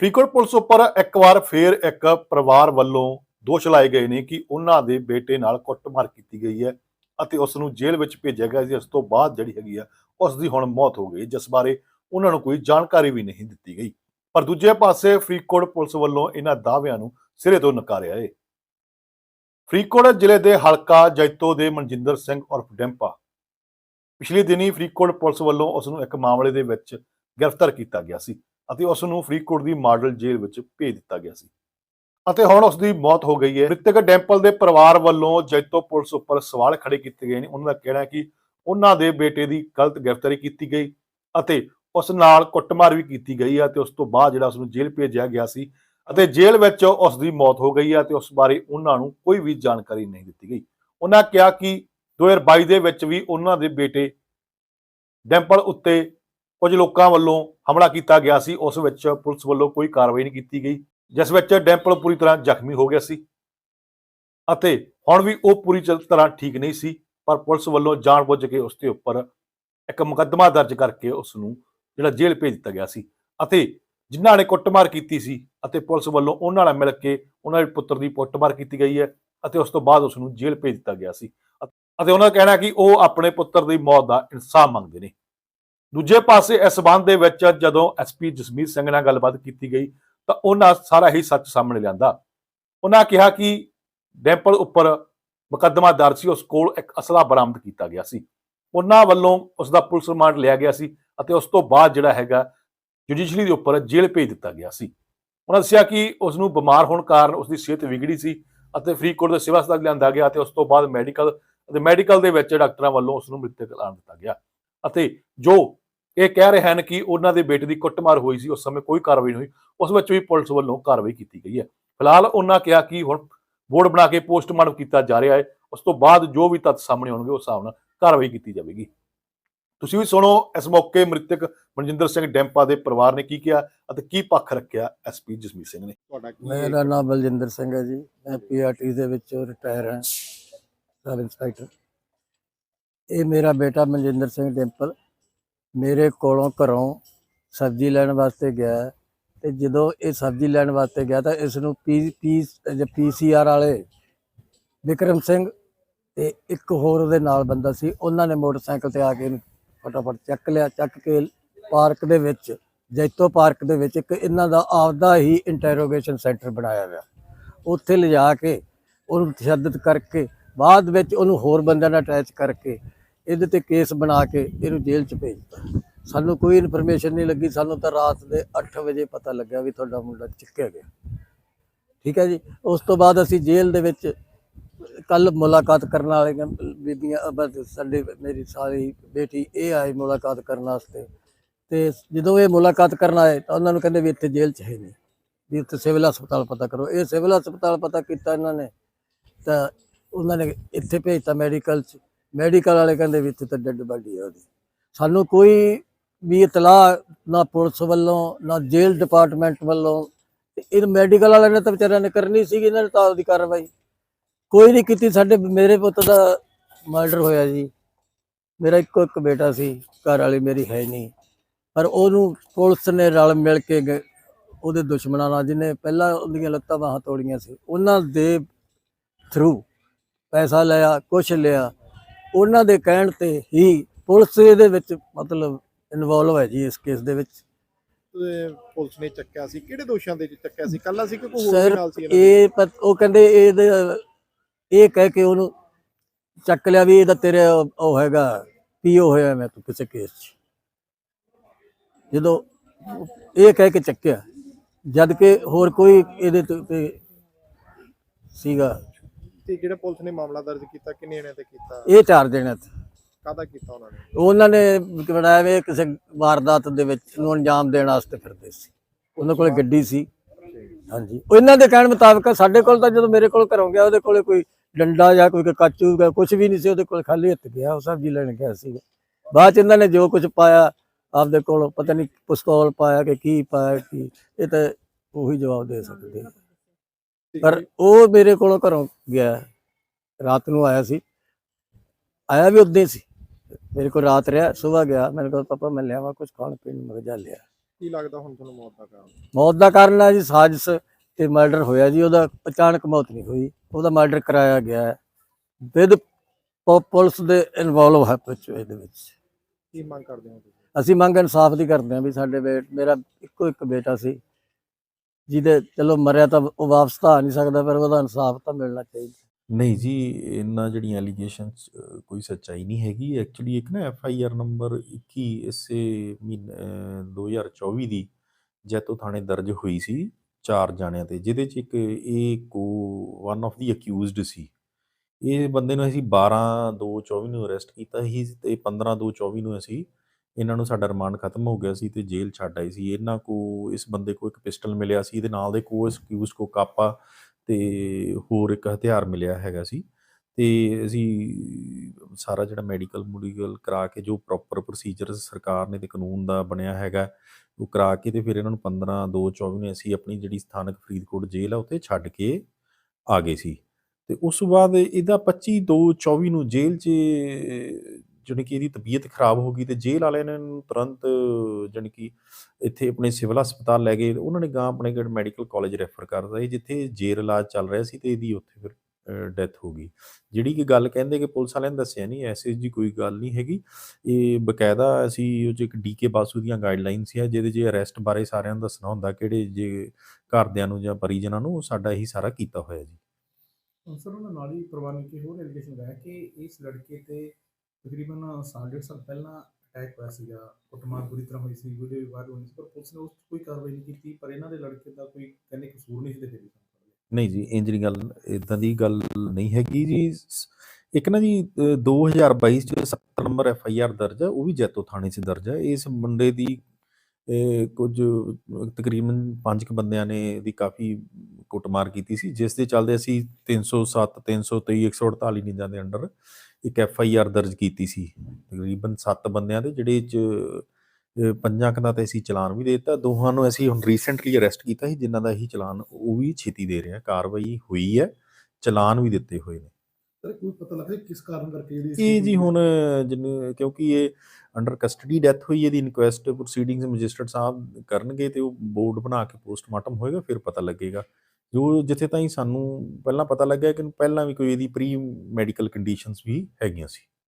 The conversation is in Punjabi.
ਫਰੀਦਕੋਟ ਪੁਲਿਸ ਉੱਪਰ ਇੱਕ ਵਾਰ ਫੇਰ ਇੱਕ ਪਰਿਵਾਰ ਵੱਲੋਂ ਦੋਸ਼ ਲਾਏ ਗਏ ਨੇ ਕਿ ਉਹਨਾਂ ਦੇ ਬੇਟੇ ਨਾਲ ਕੁੱਟਮਾਰ ਕੀਤੀ ਗਈ ਹੈ ਅਤੇ ਉਸ ਨੂੰ ਜੇਲ੍ਹ ਵਿੱਚ ਭੇਜਿਆ ਗਿਆ ਸੀ। ਉਸ ਤੋਂ ਬਾਅਦ ਜਿਹੜੀ ਹੈਗੀ ਆ, ਉਸ ਦੀ ਹੁਣ ਮੌਤ ਹੋ ਗਈ, ਜਿਸ ਬਾਰੇ ਉਹਨਾਂ ਨੂੰ ਕੋਈ ਜਾਣਕਾਰੀ ਵੀ ਨਹੀਂ ਦਿੱਤੀ ਗਈ। ਪਰ ਦੂਜੇ ਪਾਸੇ ਫਰੀਦਕੋਟ ਪੁਲਿਸ ਵੱਲੋਂ ਇਹਨਾਂ ਦਾਅਵਿਆਂ ਨੂੰ ਸਿਰੇ ਤੋਂ ਨਕਾਰਿਆ ਹੈ ਫਰੀਦਕੋਟ ਜ਼ਿਲ੍ਹੇ ਦੇ ਹਲਕਾ ਜੈਤੋ ਦੇ ਮਨਜਿੰਦਰ ਸਿੰਘ ਉਰਫ ਡੈਂਪਾ ਪਿਛਲੇ ਦਿਨੀ ਫਰੀਦਕੋਟ ਪੁਲਿਸ ਵੱਲੋਂ ਉਸ ਨੂੰ ਇੱਕ ਮਾਮਲੇ ਦੇ ਵਿੱਚ ਗ੍ਰਿਫਤਾਰ ਕੀਤਾ ਗਿਆ ਸੀ। ਅਤੇ ਉਸ ਨੂੰ ਫਰੀਦਕੋਟ ਦੀ ਮਾਡਲ ਜੇਲ੍ਹ ਵਿੱਚ ਭੇਜ ਦਿੱਤਾ ਗਿਆ ਸੀ। ਅਤੇ ਹੁਣ ਉਸ ਦੀ ਮੌਤ ਹੋ ਗਈ ਹੈ। ਮ੍ਰਿਤਕ ਡੈਂਪਲ ਦੇ ਪਰਿਵਾਰ ਵੱਲੋਂ ਜੈਤੋ ਪੁਲਿਸ ਉੱਪਰ ਸਵਾਲ ਖੜੇ ਕੀਤੇ ਗਏ ਨੇ। ਉਹਨਾਂ ਦਾ ਕਹਿਣਾ ਹੈ ਕਿ ਉਹਨਾਂ ਦੇ ਬੇਟੇ ਦੀ ਗਲਤ ਗ੍ਰਿਫਤਾਰੀ ਕੀਤੀ ਗਈ ਅਤੇ ਉਸ ਨਾਲ ਕੁੱਟਮਾਰ ਵੀ ਕੀਤੀ ਗਈ ਹੈ ਤੇ ਉਸ ਤੋਂ ਬਾਅਦ ਜਿਹੜਾ ਉਸ ਨੂੰ ਜੇਲ੍ਹ ਭੇਜਿਆ ਗਿਆ ਸੀ ਅਤੇ ਜੇਲ੍ਹ ਵਿੱਚ ਉਸ ਦੀ ਮੌਤ ਹੋ ਗਈ ਹੈ ਤੇ ਉਸ ਬਾਰੇ ਉਹਨਾਂ ਨੂੰ ਕੋਈ ਵੀ ਜਾਣਕਾਰੀ ਨਹੀਂ ਦਿੱਤੀ ਗਈ। ਉਹਨਾਂ ਕਿਹਾ ਕਿ 2022 ਦੇ ਵਿੱਚ ਵੀ ਉਹਨਾਂ ਦੇ ਬੇਟੇ ਡੈਂਪਲ ਉੱਤੇ ਕੁਝ ਲੋਕਾਂ ਵੱਲੋਂ ਹਮਲਾ ਕੀਤਾ ਗਿਆ ਸੀ। ਉਸ ਵਿੱਚ ਪੁਲਿਸ ਵੱਲੋਂ ਕੋਈ ਕਾਰਵਾਈ ਨਹੀਂ ਕੀਤੀ ਗਈ, ਜਿਸ ਵਿੱਚ ਡੈਂਪਲ ਪੂਰੀ ਤਰ੍ਹਾਂ ਜ਼ਖਮੀ ਹੋ ਗਿਆ ਸੀ। ਅਤੇ ਹੁਣ ਵੀ ਉਹ ਪੂਰੀ ਚਲ- ਤਰ੍ਹਾਂ ਠੀਕ ਨਹੀਂ ਸੀ, ਪਰ ਪੁਲਿਸ ਵੱਲੋਂ ਜਾਣਬੁੱਝ ਕੇ ਉਸ ਦੇ ਉੱਪਰ ਇੱਕ ਮੁਕੱਦਮਾ ਦਰਜ ਕਰਕੇ ਉਸ ਨੂੰ ਜਿਹੜਾ ਜੇਲ੍ਹ ਭੇਜ ਦਿੱਤਾ ਗਿਆ ਸੀ। ਅਤੇ ਜਿਨ੍ਹਾਂ ਨੇ ਕੁੱਟਮਾਰ ਕੀਤੀ ਸੀ ਅਤੇ ਪੁਲਿਸ ਵੱਲੋਂ ਉਹਨਾਂ ਨਾਲ ਮਿਲ ਕੇ ਉਹਨਾਂ ਦੇ ਪੁੱਤਰ ਦੀ ਕੁੱਟਮਾਰ ਕੀਤੀ ਗਈ ਹੈ ਅਤੇ ਉਸ ਤੋਂ ਬਾਅਦ ਉਸ ਨੂੰ ਜੇਲ੍ਹ ਭੇਜ ਦਿੱਤਾ ਗਿਆ ਸੀ। ਅਤੇ ਉਹਨਾਂ ਦਾ ਕਹਿਣਾ ਕਿ ਉਹ ਆਪਣੇ ਪੁੱਤਰ ਦੀ ਮੌਤ ਦਾ ਇਨਸਾਫ ਮੰਗਦੇ ਨੇ। ਦੂਜੇ ਪਾਸੇ ਇਸ ਸੰਬੰਧ ਦੇ ਵਿੱਚ ਜਦੋਂ ਐਸਪੀ ਜਸਮੀਤ ਸਿੰਘ ਨਾਲ ਗੱਲਬਾਤ ਕੀਤੀ ਗਈ ਤਾਂ ਉਹਨਾਂ ਸਾਰਾ ਹੀ ਸੱਚ ਸਾਹਮਣੇ ਲਿਆਂਦਾ। ਉਹਨਾਂ ਕਿਹਾ ਕਿ ਡੈਂਪਲ ਉੱਪਰ ਮੁਕੱਦਮਾ ਦਰਜ ਸੀ, ਉਸ ਕੋਲ ਇੱਕ ਅਸਲਾ ਬਰਾਮਦ ਕੀਤਾ ਗਿਆ ਸੀ। ਉਹਨਾਂ ਵੱਲੋਂ ਉਸ ਦਾ ਪੁਲਿਸ ਰਿਮਾਂਡ ਲਿਆ ਗਿਆ ਸੀ ਅਤੇ ਉਸ ਤੋਂ ਬਾਅਦ ਜਿਹੜਾ ਹੈਗਾ ਜੁਡੀਸ਼ਰੀ ਦੇ ਉੱਪਰ ਜੇਲ੍ਹ ਭੇਜ ਦਿੱਤਾ ਗਿਆ ਸੀ। ਉਹਨਾਂ ਦੱਸਿਆ ਕਿ ਉਸ ਨੂੰ ਬਿਮਾਰ ਹੋਣ ਕਾਰਨ ਉਸ ਦੀ ਸਿਹਤ ਵਿਗੜੀ ਸੀ ਅਤੇ ਫਰੀਦਕੋਟ ਦੇ ਸਿਵਲ ਹਸਪਤਾਲ ਲਿਆਂਦਾ ਗਿਆ ਅਤੇ ਉਸ ਤੋਂ ਬਾਅਦ ਮੈਡੀਕਲ ਅਤੇ ਮੈਡੀਕਲ ਦੇ ਵਿੱਚ ਡਾਕਟਰਾਂ ਵੱਲੋਂ ਉਸ ਨੂੰ ਮ੍ਰਿਤਕ ਐਲਾਨ ਦਿੱਤਾ ਗਿਆ। ਅਤੇ ਜੋ ਇਹ ਕਹਿ ਰਹੇ ਹਨ ਕਿ ਉਹਨਾਂ ਦੇ ਬੇਟੇ ਦੀ ਕੁੱਟਮਾਰ ਹੋਈ ਸੀ ਉਸ ਸਮੇਂ ਕੋਈ ਕਾਰਵਾਈ ਨਹੀਂ ਹੋਈ ਉਸ ਵਿੱਚ ਵੀ ਪੁਲਿਸ ਵੱਲੋਂ ਕਾਰਵਾਈ ਕੀਤੀ ਗਈ ਹੈ। ਫਿਲਹਾਲ ਉਹਨਾਂ ਕਿਹਾ ਕਿ ਹੁਣ ਬੋਰਡ ਬਣਾ ਕੇ ਪੋਸਟਮਾਰਟਮ ਕੀਤਾ ਜਾ ਰਿਹਾ ਹੈ ਉਸ ਤੋਂ ਬਾਅਦ ਜੋ ਵੀ ਤੱਥ ਸਾਹਮਣੇ ਆਉਣਗੇ ਉਸ ਹਿਸਾਬ ਨਾਲ ਕਾਰਵਾਈ ਕੀਤੀ ਜਾਵੇਗੀ। ਤੁਸੀਂ ਵੀ ਸੁਣੋ ਇਸ ਮੌਕੇ ਮ੍ਰਿਤਕ ਮਨਜਿੰਦਰ ਸਿੰਘ ਡੈਂਪਾ ਦੇ ਪਰਿਵਾਰ ਨੇ ਕੀ ਕਿਹਾ ਅਤੇ ਕੀ ਪੱਖ ਰੱਖਿਆ ਐਸਪੀ ਜਸਮੀਤ ਸਿੰਘ ਨੇ? ਤੁਹਾਡਾ ਮੇਰਾ ਨਾਮ ਬਲਜਿੰਦਰ ਸਿੰਘ ਹੈ ਜੀ। ਮੈਂ ਪੀਆਰਟੀ ਦੇ ਵਿੱਚ ਰਿਟਾਇਰ ਹਾਂ ਸਬ ਇੰਸਪੈਕਟਰ। ਇਹ ਮੇਰਾ ਬੇਟਾ ਮਨਜਿੰਦਰ ਸਿੰਘ ਡਿੰਪਲ। ਮੇਰੇ ਕੋਲੋਂ ਘਰੋਂ ਸਬਜ਼ੀ ਲੈਣ ਵਾਸਤੇ ਗਿਆ ਹੈ ਤੇ ਜਦੋਂ ਇਹ ਸਬਜ਼ੀ ਲੈਣ ਵਾਸਤੇ ਗਿਆ ਤਾਂ ਇਸ ਨੂੰ ਪੀ ਪੀ ਪੀਸੀਆਰ ਵਾਲੇ ਵਿਕਰਮ ਸਿੰਘ ਤੇ ਇੱਕ ਹੋਰ ਉਹਦੇ ਨਾਲ ਬੰਦਾ ਸੀ, ਉਹਨਾਂ ਨੇ ਮੋਟਰਸਾਈਕਲ ਤੇ ਆ ਕੇ ਇਹਨੂੰ ਫਟਾਫਟ ਚੱਕ ਲਿਆ, ਚੱਕ ਕੇ ਪਾਰਕ ਦੇ ਵਿੱਚ, ਜੈਤੋ ਪਾਰਕ ਦੇ ਵਿੱਚ ਇੱਕ ਇਹਨਾਂ ਦਾ ਆਪਦਾ ਹੀ ਇੰਟਰੋਗੇਸ਼ਨ ਸੈਂਟਰ ਬਣਾਇਆ ਹੋਇਆ। ਉੱਥੇ ਲਿਜਾ ਕੇ ਉਹਨੂੰ ਤਸ਼ੱਦਦ ਕਰਕੇ, ਬਾਅਦ ਵਿੱਚ ਉਹਨੂੰ ਹੋਰ ਬੰਦਿਆਂ ਨਾਲ ਅਟੈਚ ਕਰਕੇ ਇਹਦੇ ਤੇ ਕੇਸ ਬਣਾ ਕੇ ਇਹਨੂੰ ਜੇਲ੍ਹ 'ਚ ਭੇਜ ਦਿੱਤਾ। ਸਾਨੂੰ ਕੋਈ ਇਨਫੋਰਮੇਸ਼ਨ ਨਹੀਂ ਲੱਗੀ। ਸਾਨੂੰ ਤਾਂ ਰਾਤ ਦੇ 8 ਵਜੇ ਪਤਾ ਲੱਗਿਆ ਵੀ ਤੁਹਾਡਾ ਮੁੰਡਾ ਚੁੱਕਿਆ ਗਿਆ। ਠੀਕ ਹੈ ਜੀ? ਉਸ ਤੋਂ ਬਾਅਦ ਅਸੀਂ ਜੇਲ੍ਹ ਦੇ ਵਿੱਚ ਕੱਲ ਮੁਲਾਕਾਤ ਕਰਨ ਵਾਲੇ ਬੀਬੀਆਂ ਸਾਡੇ ਮੇਰੀ ਸਾਰੀ ਬੇਟੀ ਇਹ ਆਈ ਮੁਲਾਕਾਤ ਕਰਨ ਵਾਸਤੇ। ਤੇ ਜਦੋਂ ਇਹ ਮੁਲਾਕਾਤ ਕਰਨ ਆਏ ਤਾਂ ਉਹਨਾਂ ਨੂੰ ਕਹਿੰਦੇ ਵੀ ਇੱਥੇ ਜੇਲ੍ਹ 'ਚ ਹੈ ਨਹੀਂ। ਵੀ ਉੱਥੇ ਸਿਵਲ ਹਸਪਤਾਲ ਪਤਾ ਕਰੋ। ਇਹ ਸਿਵਲ ਹਸਪਤਾਲ ਪਤਾ ਕੀਤਾ ਇਹਨਾਂ ਨੇ। ਤਾਂ ਉਹਨਾਂ ਨੇ ਇੱਥੇ ਭੇਜਤਾ ਮੈਡੀਕਲ 'ਚ। ਮੈਡੀਕਲ ਵਾਲੇ ਕਹਿੰਦੇ ਵੀ ਇੱਥੇ ਤਾਂ ਡੈੱਡ ਬਾਡੀ ਹੈ ਉਹਦੀ। ਸਾਨੂੰ ਕੋਈ ਵੀ ਇਤਲਾਹ ਨਾ ਪੁਲਿਸ ਵੱਲੋਂ, ਨਾ ਜੇਲ੍ਹ ਡਿਪਾਰਟਮੈਂਟ ਵੱਲੋਂ, ਤੇ ਇਹ ਮੈਡੀਕਲ ਵਾਲਿਆਂ ਨੇ ਤਾਂ ਵਿਚਾਰਿਆਂ ਨੇ ਕਰਨੀ ਸੀਗੀ, ਇਹਨਾਂ ਨੇ ਤਾਂ ਉਹਦੀ ਕਾਰਵਾਈ। ਕੋਈ ਨਹੀਂ ਕੀਤੀ, ਸਾਡੇ ਮੇਰੇ ਪੁੱਤ ਦਾ ਮਰਡਰ ਹੋਇਆ ਜੀ। ਮੇਰਾ ਇੱਕੋ ਇੱਕ ਬੇਟਾ ਸੀ, ਘਰ ਵਾਲੀ ਮੇਰੀ ਹੈ ਨਹੀਂ। ਪਰ ਉਹਨੂੰ ਪੁਲਿਸ ਨੇ ਰਲ ਮਿਲ ਕੇ ਗ- ਉਹਦੇ ਦੁਸ਼ਮਣਾਂ ਨਾਲ, ਜਿਹਨੇ ਪਹਿਲਾਂ ਉਹਦੀਆਂ ਲੱਤਾਂ ਬਾਹਾਂ ਤੋੜੀਆਂ ਸੀ, ਉਹਨਾਂ ਦੇ ਥਰੂ ਪੈਸਾ ਲਿਆ, ਕੁਛ ਲਿਆ। ਉਹਨਾਂ ਦੇ ਕਹਿਣ ਤੇ ਹੀ ਪੁਲਿਸ ਇਹਦੇ ਵਿੱਚ ਮਤਲਬ ਇਨਵੋਲਵ ਹੈ ਜੀ ਇਸ ਕੇਸ ਦੇ ਵਿੱਚ। ਤੇ ਪੁਲਿਸ ਨੇ ਚੱਕਿਆ ਸੀ। ਕਿਹੜੇ ਦੋਸ਼ਾਂ ਦੇ ਵਿੱਚ ਚੱਕਿਆ ਸੀ? ਕੱਲਾ ਸੀ ਕਿ ਕੋਈ ਹੋਰ ਨਾਲ ਸੀ ਇਹਨਾਂ? ਇਹ ਉਹ ਕਹਿੰਦੇ ਇਹਦੇ ਇਹ ਕਹਿ ਕੇ ਉਹਨੂੰ ਚੱਕ ਲਿਆ ਵੀ ਇਹਦਾ ਤੇਰੇ ਉਹ ਹੈਗਾ ਪੀਓ ਹੋਇਆ ਮੈਂ ਤੂੰ ਕਿਸੇ ਕੇਸ 'ਚ। ਜਦੋਂ ਇਹ ਕਹਿ ਕੇ ਚੱਕਿਆ ਜਦ ਕਿ ਹੋਰ ਕੋਈ ਇਹਦੇ ਤੇ ਤੇ ਸੀਗਾ। ਤੇ ਜਿਹੜਾ ਪੁਲਿਸ ਨੇ ਮਾਮਲਾ ਦਰਜ ਕੀਤਾ? ਕਿੰਨੇ ਜਣਿਆਂ ਤੇ ਕੀਤਾ? ਇਹ ਚਾਰ ਦਿਨਾਂ ਤੇ। ਕਾਹਦਾ ਕੀਤਾ ਉਹਨਾਂ ਨੇ? ਉਹਨਾਂ ਨੇ ਬਣਾਇਆ ਵੀ ਕਿਸੇ ਵਾਰਦਾਤ ਦੇ ਵਿੱਚ ਨੂੰ ਅੰਜਾਮ ਦੇਣ ਵਾਸਤੇ ਫਿਰਦੇ ਸੀ। ਉਹਨਾਂ ਕੋਲੇ ਗੱਡੀ ਸੀ। ਹਾਂਜੀ। ਇਹਨਾਂ ਦੇ ਕਹਿਣ ਮੁਤਾਬਕ ਸਾਡੇ ਕੋਲ ਤਾਂ ਜਦੋਂ ਮੇਰੇ ਕੋਲ ਘਰੋਂ ਗਿਆ ਉਹਦੇ ਕੋਲੇ ਕੋਈ ਡੰਡਾ ਜਾਂ ਕੋਈ ਕਾਚੂ ਜਾਂ ਕੁਝ ਵੀ ਨਹੀਂ ਸੀ ਉਹਦੇ ਕੋਲ ਖਾਲੀ ਹੱਥ ਗਿਆ ਉਹ ਸਬਜ਼ੀ ਲੈਣ ਗਿਆ ਸੀ ਬਾਅਦ ਚ ਇਹਨਾਂ ਨੇ ਜੋ ਕੁਝ ਪਾਇਆ ਆਪਦੇ ਕੋਲ ਪਤਾ ਨਹੀਂ ਪਿਸਤੌਲ ਪਾਇਆ ਕਿ ਕੀ ਪਾਇਆ ਕੀ ਇਹ ਤਾਂ ਉਹੀ ਜਵਾਬ ਦੇ ਸਕਦੇ ਪਰ ਉਹ ਮੇਰੇ ਕੋਲੋਂ ਘਰੋਂ ਗਿਆ। ਰਾਤ ਨੂੰ ਆਇਆ ਸੀ। ਆਇਆ ਵੀ ਉਦੋਂ ਸੀ। ਮੇਰੇ ਕੋਲ ਰਾਤ ਰਿਹਾ ਸਵੇਰ ਗਿਆ। ਮੈਨੂੰ ਕਹਿੰਦਾ ਪਾਪਾ ਮੈਂ ਲਿਆਵਾਂ ਕੁਝ ਖਾਣ ਪੀਣ ਨੂੰ। ਮੈਂ ਕਿਹਾ ਜਾ ਲਿਆ। ਕੀ ਲੱਗਦਾ ਹੁਣ ਤੁਹਾਨੂੰ ਮੌਤ ਦਾ ਕਾਰਨ? ਮੌਤ ਦਾ ਕਾਰਨ ਹੈ ਜੀ ਸਾਜ਼ਿਸ਼ ਤੇ ਮਰਡਰ ਹੋਇਆ ਜੀ। ਉਹਦਾ ਅਚਾਨਕ ਮੌਤ ਨਹੀਂ ਹੋਈ। ਉਹਦਾ ਮਰਡਰ ਕਰਾਇਆ ਗਿਆ ਹੈ। ਵਿਦ ਪੁਲਿਸ ਦੇ ਇਨਵੋਲਵ ਹੈ ਵਿੱਚ ਇਹਦੇ ਵਿੱਚ। ਕੀ ਮੰਗ ਕਰਦੇ ਹੋ ਤੁਸੀਂ? ਅਸੀਂ ਮੰਗ ਇਨਸਾਫ ਦੀ ਕਰਦੇ ਹਾਂ ਵੀ ਸਾਡੇ ਬੇਟ ਮੇਰਾ ਇੱਕੋ ਇੱਕ ਬੇਟਾ ਸੀ। ਜਿਹਦੇ ਚਲੋ ਮਰਿਆ ਤਾਂ ਉਹ ਵਾਪਸ ਤਾਂ ਆ ਨਹੀਂ ਸਕਦਾ ਪਰ ਉਹਦਾ ਇਨਸਾਫ ਤਾਂ ਮਿਲਣਾ ਚਾਹੀਦਾ। ਨਹੀਂ ਜੀ ਇਹਨਾਂ ਜਿਹੜੀਆਂ ਐਲੀਗੇਸ਼ਨਸ ਕੋਈ ਸੱਚਾਈ ਨਹੀਂ ਹੈਗੀ। ਐਕਚੁਅਲੀ ਇੱਕ ਨਾ ਐਫ ਆਈ ਆਰ ਨੰਬਰ 21 ਇਸੇ ਮਹੀਨੇ ਅਹ, 2024 ਦੀ ਜੈਤੋ ਥਾਣੇ ਦਰਜ ਹੋਈ ਸੀ ਚਾਰ ਜਾਣਿਆਂ ਤੇ ਜਿਹਦੇ ਚ ਇੱਕ ਇਹ ਕੋ ਵਨ ਆਫ ਦੀ ਅਕਿਊਜ਼ਡ ਸੀ। ਇਹ ਬੰਦੇ ਨੂੰ ਅਸੀਂ 12 2 24 ਨੂੰ ਅਰੈਸਟ ਕੀਤਾ ਸੀ ਤੇ 15 2 24 ਨੂੰ ਅਸੀਂ ਇਹਨਾਂ ਨੂੰ ਸਾਡਾ ਰਿਮਾਂਡ ਖਤਮ ਹੋ ਗਿਆ ਸੀ ਤੇ ਜੇਲ੍ਹ ਛੱਡ ਆਏ ਸੀ। ਇਹਨਾਂ ਕੋ ਇਸ ਬੰਦੇ ਕੋ ਇੱਕ ਪਿਸਟਲ ਮਿਲਿਆ ਸੀ ਇਹਦੇ ਨਾਲ ਦੇ ਕੋ ਇਸ ਅਕਿਊਜ਼ ਕੋ ਕਾਪਾ ਤੇ ਹੋਰ ਇੱਕ ਹਥਿਆਰ ਮਿਲਿਆ ਹੈਗਾ ਸੀ। ਤੇ ਅਸੀਂ ਸਾਰਾ ਜਿਹੜਾ ਮੈਡੀਕਲ ਮੁਡੀਕਲ ਕਰਾ ਕੇ ਜੋ ਪ੍ਰੋਪਰ ਪ੍ਰੋਸੀਜਰ ਸਰਕਾਰ ਨੇ ਤੇ ਕਾਨੂੰਨ ਦਾ ਬਣਿਆ ਹੈਗਾ, ਉਹ ਕਰਾ ਕੇ ਤੇ ਫਿਰ ਇਹਨਾਂ ਨੂੰ 15 2 24 ਨੂੰ ਅਸੀਂ ਆਪਣੀ ਜਿਹੜੀ ਸਥਾਨਕ ਫਰੀਦਕੋਟ ਜੇਲ੍ਹ ਆ ਉੱਥੇ ਛੱਡ ਕੇ ਆ ਗਏ ਸੀ। ਤੇ ਉਸ ਤੋਂ ਬਾਅਦ ਇਹਦਾ 25 2 24 ਨੂੰ ਜੇਲ੍ਹ 'ਚ ਜਾਣੀ ਕਿ ਇਹਦੀ ਤਬੀਅਤ ਖਰਾਬ ਹੋ ਗਈ ਤੇ ਜੇਲ੍ਹ ਵਾਲਿਆਂ ਨੇ ਇਹਨੂੰ ਤੁਰੰਤ ਜਾਣੀ ਕਿ ਇੱਥੇ ਆਪਣੇ ਸਿਵਲ ਹਸਪਤਾਲ ਲੈ ਗਏ ਉਹਨਾਂ ਨੇ ਗਾਂ ਆਪਣੇ ਗੜ ਮੈਡੀਕਲ ਕਾਲਜ ਰੈਫਰ ਕਰਦਾ ਸੀ, ਜਿੱਥੇ ਜੇਰ ਇਲਾਜ ਚੱਲ ਰਿਹਾ ਸੀ ਤੇ ਇਹਦੀ ਉੱਥੇ ਫਿਰ ਡੈਥ ਹੋ ਗਈ। ਜਿਹੜੀ ਕਿ ਗੱਲ ਕਹਿੰਦੇ ਕਿ ਪੁਲਿਸ ਵਾਲਿਆਂ ਨੇ ਦੱਸਿਆ ਨਹੀਂ, ਐਸੀ ਜੀ ਕੋਈ ਗੱਲ ਨਹੀਂ ਹੈਗੀ। ਇਹ ਬਕਾਇਦਾ ਅਸੀਂ ਉਹ ਜੇ ਇੱਕ ਡੀਕੇ ਬਾਸੂ ਦੀਆਂ ਗਾਈਡਲਾਈਨਸ ਸੀ, ਜਿਹਦੇ ਜੇ ਅਰੈਸਟ ਬਾਰੇ ਸਾਰਿਆਂ ਨੂੰ ਦੱਸਣਾ ਹੁੰਦਾ, ਕਿਹੜੇ ਜੇ ਘਰਦਿਆਂ ਨੂੰ ਜਾਂ ਪਰਿਜਨਾਂ ਨੂੰ ਸਾਡਾ ਇਹੀ ਸਾਰਾ ਕੀਤਾ ਹੋਇਆ ਜੀ। ਸਰ, ਉਹਨਾਂ ਨਾਲ ਹੀ ਪਰਿਵਾਰ ਨੇ ਹੋਰ ਐਲੀਗੇਸ਼ਨ ਲਾਇਆ ਕਿ ਇਸ ਲੜਕੇ ਤੇ ਤਕਰੀਬਨ ਸਾਲ ਡੇਢ ਸਾਲ ਪਹਿਲਾਂ ਅਟੈਕ ਹੋਇਆ ਸੀਗਾ ਕੁੱਟਮਾਰ ਬੁਰੀ ਤਰ੍ਹਾਂ ਹੋਈ ਸੀ ਵੀਡੀਓ ਵੀ ਵਾਇਰਲ ਹੋਈ ਸੀ ਪਰ ਪੁਲਿਸ ਨੇ ਉਸ ਕੋਈ ਕਾਰਵਾਈ ਨਹੀਂ ਕੀਤੀ ਪਰ ਇਹਨਾਂ ਦੇ ਲੜਕੇ ਦਾ ਕੋਈ ਕਹਿੰਦੇ ਕਸੂਰ ਨਹੀਂ ਸੀ ਤੇ ਫਿਰ ਵੀ ਸਾਨੂੰ ਫੜ ਲਿਆ। ਨਹੀਂ ਜੀ ਇੰਜ ਦੀ ਗੱਲ ਇਦਾਂ ਦੀ ਗੱਲ ਨਹੀਂ ਹੈਗੀ ਜੀ। ਸ- ਇੱਕ ਨਾ ਜੀ ਅ, 2022 ਚ 70 ਨੰਬਰ ਐਫ ਆਈ ਆਰ ਦਰਜ ਹੈ ਉਹ ਵੀ ਜੈਤੋ ਥਾਣੇ 'ਚ ਦਰਜ ਹੈ ਇਸ ਮੁੰਡੇ ਦੀ ਅ, ਕੁਝ ਤਕਰੀਬਨ ਪੰਜ ਕੁ ਬੰਦਿਆਂ ਨੇ ਇਹਦੀ ਕਾਫੀ ਕੁੱਟਮਾਰ ਕੀਤੀ ਸੀ ਜਿਸ ਦੇ ਚੱਲਦੇ ਅਸੀਂ 307 323 148 ਨਿੰਜਾਂ ਦੇ ਅੰਡਰ ਇੱਕ ਐਫ ਆਈ ਆਰ ਦਰਜ ਕੀਤੀ ਸੀ। ਤਕਰੀਬਨ 7 ਬੰਦਿਆਂ ਦੇ ਜਿਹੜੇ ਚ ਪੰਜਾਂ ਕੁ ਦਾ ਤੇ ਅਸੀਂ ਚਲਾਨ ਵੀ ਦੇ ਦਿੱਤਾ। ਦੋਹਾਂ ਨੂੰ ਅਸੀਂ ਹੁਣ ਰੀਸੈਂਟਲੀ ਅਰੈਸਟ ਕੀਤਾ ਸੀ ਜਿਨ੍ਹਾਂ ਦਾ ਇਹੀ ਚਲਾਨ ਉਹ ਵੀ ਛੇਤੀ ਦੇ ਰਹੇ। ਕਾਰਵਾਈ ਹੋਈ ਹੈ ਚਲਾਨ ਵੀ ਦਿੱਤੇ ਹੋਏ ਨੇ। ਸਰ ਕੋਈ ਪਤਾ ਲੱਗਾ ਕਿਸ ਕਾਰਨ ਕਰਕੇ ਜਿਹੜੀ ਇਹ ਜੀ ਹੁਣ ਜਿਨ ਕਿਉਂਕਿ ਇਹ ਅੰਡਰ ਕਸਟਡੀ ਡੈਥ ਹੋਈ ਇਹਦੀ ਇਨਕੁਐਸਟ ਪ੍ਰੋਸੀਡਿੰਗਸ ਮੈਜਿਸਟਰੇਟ ਸਾਹਿਬ ਕਰਨਗੇ ਤੇ ਉਹ ਬੋਰਡ ਬਣਾ ਕੇ ਪੋਸਟਮਾਰਟਮ ਹੋਏਗਾ ਫਿਰ ਪਤਾ ਲੱਗੇਗਾ। ਜੋ ਜਿੱਥੇ ਤਾਈਂ ਸਾਨੂੰ ਪਹਿਲਾਂ ਪਤਾ ਲੱਗਿਆ ਕਿ ਪਹਿਲਾਂ ਵੀ ਕੋਈ ਇਹਦੀ ਪ੍ਰੀ ਮੈਡੀਕਲ ਕੰਡੀਸ਼ਨਸ ਵੀ ਹੈਗੀਆਂ ਸੀ।